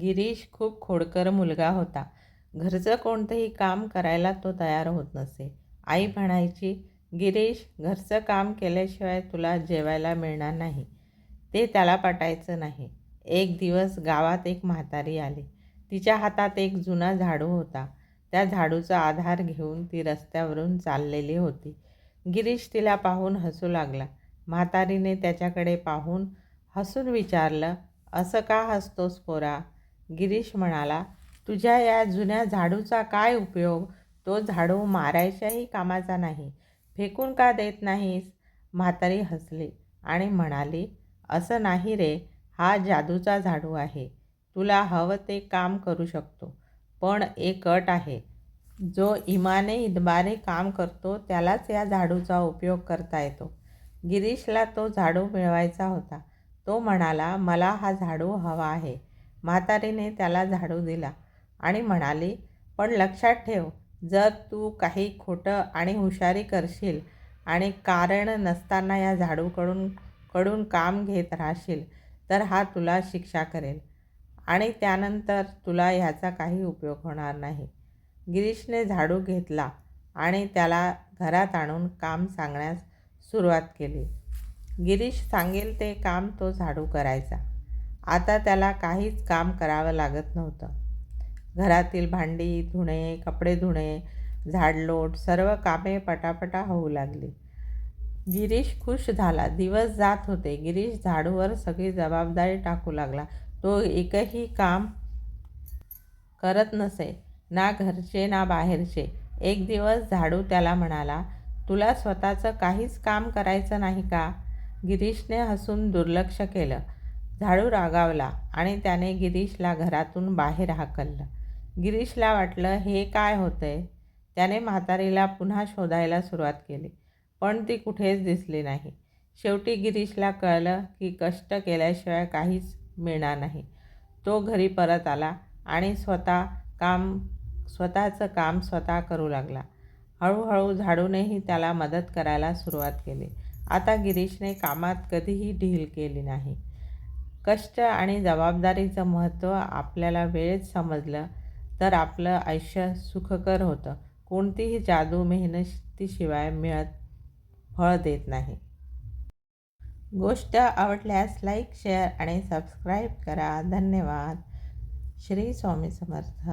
गिरीश खूप खोडकर मुलगा होता. घरचं कोणतंही काम करायला तो तयार होत नसे. आई म्हणायची गिरीश घरचं काम केल्याशिवाय तुला जेवायला मिळणार नाही. ते त्याला पटायचं नाही. एक दिवस गावात एक म्हातारी आली. तिच्या हातात एक जुना झाडू होता. त्या झाडूचा आधार घेऊन ती रस्त्यावरून चाललेली होती. गिरीश तिला पाहून हसू लागला. म्हातारीने त्याच्याकडे पाहून हसून विचारलं असं का हसतोस पोरा? गिरीश म्हणाला तुझ्या या जुन्या झाडूचा काय उपयोग? तो झाडू मारायच्याही कामाचा नाही. फेकून का देत नाहीस? म्हातारी हसली आणि म्हणाली असं नाही रे हा जादूचा झाडू आहे. तुला हवं ते काम करू शकतो. पण एक अट आहे. जो इमाने इतबारे काम करतो त्यालाच या झाडूचा उपयोग करता येतो. गिरीशला तो झाडू मिळवायचा होता. तो म्हणाला मला हा झाडू हवा आहे. म्हातारीने त्याला झाडू दिला आणि म्हणाली पण लक्षात ठेव जर तू काही खोटं आणि हुशारी करशील आणि कारण नसताना या झाडूकडून कडून काम घेत राहशील तर हा तुला शिक्षा करेल आणि त्यानंतर तुला ह्याचा काही उपयोग होणार नाही. गिरीशने झाडू घेतला आणि त्याला घरात आणून काम सांगण्यास सुरुवात केली. गिरीश सांगेल ते काम तो झाडू करायचा. आता त्याला काहीच काम करावं लागत नव्हतं. घरातील भांडी धुणे कपडे धुणे झाडलोट सर्व कामे पटापटा होऊ लागली. गिरीश खुश झाला. दिवस जात होते. गिरीश झाडूवर सगळी जबाबदारी टाकू लागला. तो एकही काम करत नसे ना घरचे ना बाहेरचे. एक दिवस झाडू त्याला म्हणाला तुला स्वतःचं काहीच काम करायचं नाही का? गिरीशने हसून दुर्लक्ष केलं. झाडू रागावला आणि त्याने गिरीशला घरातून बाहेर हाकललं. गिरीशला वाटलं हे काय होतंय? त्याने म्हातारीला पुन्हा शोधायला सुरुवात केली पण ती कुठेच दिसली नाही. शेवटी गिरीशला कळलं की कष्ट केल्याशिवाय काहीच मिळणार नाही. तो घरी परत आला आणि स्वतः काम स्वतःचं काम स्वतः करू लागला. हळूहळू झाडूनेही त्याला मदत करायला सुरुवात केली. आता गिरीशने कामात कधीही ढील केली नाही. कष्ट आणि जबाबदारीचं महत्त्व आपल्याला वेळेत समजलं तर आपलं आयुष्य सुखकर होतं. कोणतीही जादू मेहनतीशिवाय मिळत फळ देत नाही. गोष्ट आवडल्यास लाईक शेअर आणि सबस्क्राईब करा. धन्यवाद. श्री स्वामी समर्थ.